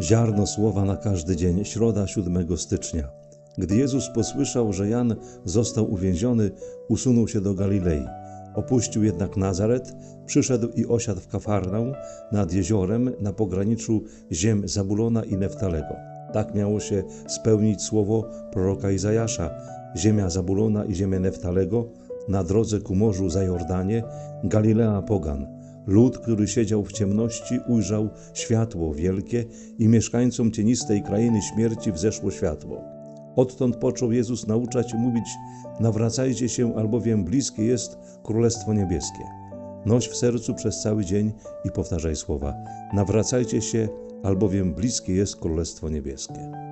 Ziarno słowa na każdy dzień, środa 7 stycznia. Gdy Jezus posłyszał, że Jan został uwięziony, usunął się do Galilei. Opuścił jednak Nazaret, przyszedł i osiadł w Kafarnaum nad jeziorem na pograniczu ziem Zabulona i Neftalego. Tak miało się spełnić słowo proroka Izajasza. Ziemia Zabulona i ziemię Neftalego na drodze ku morzu za Jordanie, Galilea Pogan. Lud, który siedział w ciemności, ujrzał światło wielkie i mieszkańcom cienistej krainy śmierci wzeszło światło. Odtąd począł Jezus nauczać i mówić: Nawracajcie się, albowiem bliskie jest Królestwo Niebieskie. Noś w sercu przez cały dzień i powtarzaj słowa: Nawracajcie się, albowiem bliskie jest Królestwo Niebieskie.